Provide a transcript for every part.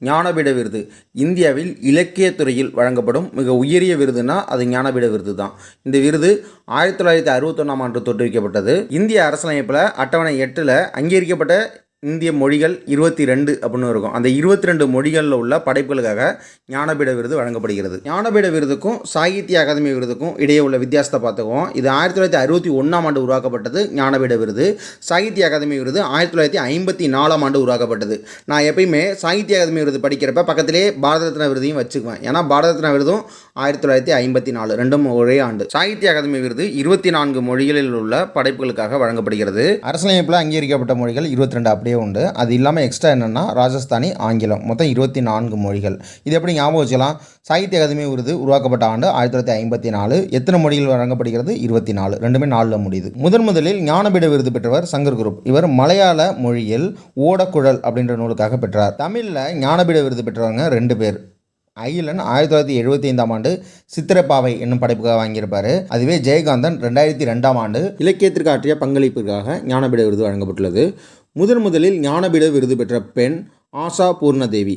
ஞானபீட விருது. இந்தியாவில் இலக்கிய துறையில் வழங்கப்படும் மிக உயரிய விருதுனா அது ஞானபீட விருது தான். இந்த விருது ஆயிரத்தி தொள்ளாயிரத்தி அறுபத்தொன்னாம் ஆண்டு தோற்றுவிக்கப்பட்டது. இந்திய அரசியலமைப்பில் அட்டவணை எட்டில் அங்கீகரிக்கப்பட்ட இந்திய மொழிகள் இருபத்தி ரெண்டு அப்படின்னு இருக்கும். அந்த இருபத்தி ரெண்டு மொழிகளில் உள்ள படைப்புகளுக்காக ஞானபீட விருது வழங்கப்படுகிறது. ஞானபீட விருதுக்கும் சாகித்ய அகாதமி விருதுக்கும் இடையே உள்ள வித்தியாசத்தை பார்த்துக்குவோம். இது ஆயிரத்தி தொள்ளாயிரத்தி அறுபத்தி ஒன்றாம் ஆண்டு உருவாக்கப்பட்டது ஞானபீட விருது. சாகித்ய அகாதமி விருது ஆயிரத்தி தொள்ளாயிரத்தி ஐம்பத்தி நாலாம் ஆண்டு உருவாக்கப்பட்டது. நான் எப்பயுமே சாகித்ய அகாதமி விருது படிக்கிறப்ப பக்கத்திலே பாரத ரத்னா விருதையும் வச்சுக்குவேன். ஏன்னா பாரத ரத்னா விருதும் ஆயிரத்தி தொள்ளாயிரத்தி ஐம்பத்தி நாலு ரெண்டும் ஒரே ஆண்டு. சாகித்ய அகாதமி விருது இருபத்தி நான்கு மொழிகளில் உள்ள படைப்புகளுக்காக வழங்கப்படுகிறது. அரசியலமைப்பில் அங்கீகரிக்கப்பட்ட மொழிகள் இருபத்தி ரெண்டு அப்படியே உண்டு. அது இல்லாமல் எக்ஸ்ட்ரா என்னென்னா ராஜஸ்தானி ஆங்கிலம். மொத்தம் இருபத்தி நான்கு மொழிகள். இது எப்படி ஞாபகம் வச்சுக்கலாம்? சாகித்ய அகாதமி விருது உருவாக்கப்பட்ட ஆண்டு ஆயிரத்தி தொள்ளாயிரத்தி ஐம்பத்தி நாலு. எத்தனை மொழிகள் வழங்கப்படுகிறது? இருபத்தி நாலு. ரெண்டுமே நாலில் முடியுது. முதன் முதலில் ஞானபீட விருது பெற்றவர் சங்கர் குரூப். இவர் மலையாள மொழியில் ஓடக்குழல் அப்படின்ற நூலுக்காக பெற்றார். தமிழில் ஞானபீட விருது பெற்றவங்க ரெண்டு பேர். அகிலன் ஆயிரத்தி தொள்ளாயிரத்தி எழுபத்தி ஐந்தாம் ஆண்டு சித்திரப்பாவை என்னும் படைப்புக்காக வாங்கியிருப்பார். அதுவே ஜெயகாந்தன் ரெண்டாயிரத்தி ரெண்டாம் ஆண்டு இலக்கியத்திற்கு ஆற்றிய பங்களிப்பிற்காக ஞானபீட விருது வழங்கப்பட்டுள்ளது. முதன் முதலில் ஞானபீட விருது பெற்ற பெண் ஆஷா பூர்ணதேவி.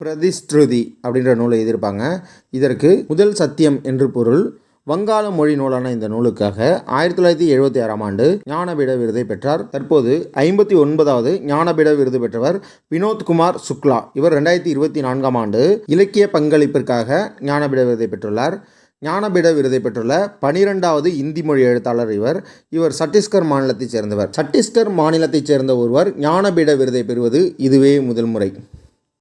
பிரதிஸ்ருதி அப்படின்ற நூலை எழுதியிருப்பாங்க. இதற்கு முதல் சத்தியம் என்று பொருள். வங்காள மொழி நூலான இந்த நூலுக்காக ஆயிரத்தி தொள்ளாயிரத்தி எழுபத்தி ஆறாம் ஆண்டு ஞானபீட விருதை பெற்றார். தற்போது ஐம்பத்தி ஒன்பதாவது ஞானபீட விருது பெற்றவர் வினோத்குமார் சுக்லா. இவர் ரெண்டாயிரத்தி இருபத்தி நான்காம் ஆண்டு இலக்கிய பங்களிப்பிற்காக ஞானபீட விருதை பெற்றுள்ளார். ஞானபீட விருதை பெற்றுள்ள பனிரெண்டாவது இந்தி மொழி எழுத்தாளர் இவர். இவர் சத்தீஸ்கர் மாநிலத்தைச் சேர்ந்தவர். சத்தீஸ்கர் மாநிலத்தைச் சேர்ந்த ஒருவர் ஞானபீட விருதை பெறுவது இதுவே முதல் முறை.